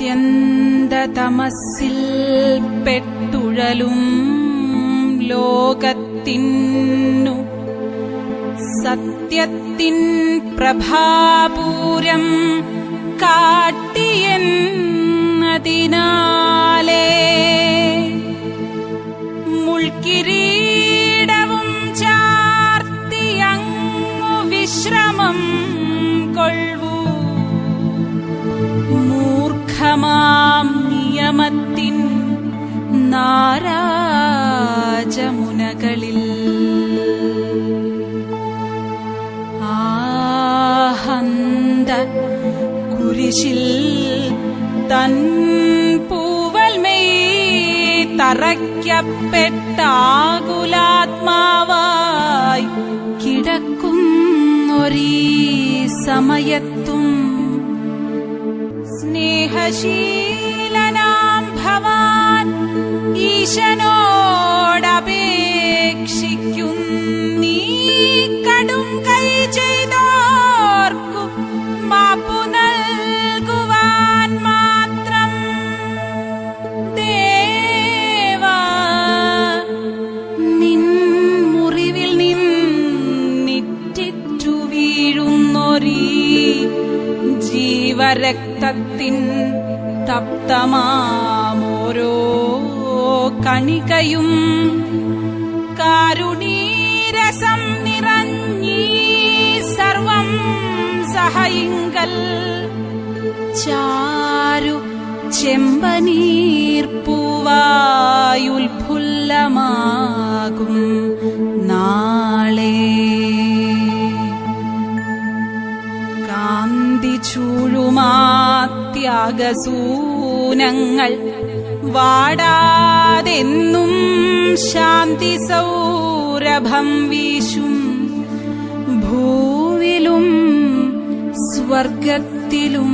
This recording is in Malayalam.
അത്യന്തതമസിൽ പെട്ടുഴലും ലോകത്തിന്നു. സത്യത്തിൻ പ്രഭാപൂരം കാട്ടിയെന്നതിനാലേ മുൾക്കിരീടവും ചാർത്തിയങ്ങു വിശ്രമം കൊള്ളൂ. മൂർഖമാം നിയമത്തിൻ നാരാജമുനകളിൽ. ആഹന്ത കുരിശിൽ തൻ പൂവൽമേ തറയ്ക്കപ്പെട്ടാകുലാത്മാവായി കിടക്കുന്നൊരീ സമയത്തും സ്നേഹശീലനാം ഭവാൻ ഈശനോടപേക്ഷിക്കും. നീ കടും കൈ ചെയ്തോർക്കു. മാപ്പു നൽകുവാൻ മാത്രം. ദേവാ നിൻ മുറിവിൽ നിന്നിറ്റിറ്റു വീഴുന്നൊരീ ജീവരക്തത്തിൻ തപ്തമാമോരോ കണികയും കാരുണീരസം നിറഞ്ഞീ സർവം സഹയിങ്കൽ ചാരു ചെമ്പനീർപ്പൂവായുൽഫുല്ലമാകും നാളെ. കാന്തി ചൂഴുമാത്യാഗസൂനങ്ങൾ വാടാതെന്നും ശാന്തി സൗരഭം വീശും ഭൂവിലും സ്വർഗത്തിലും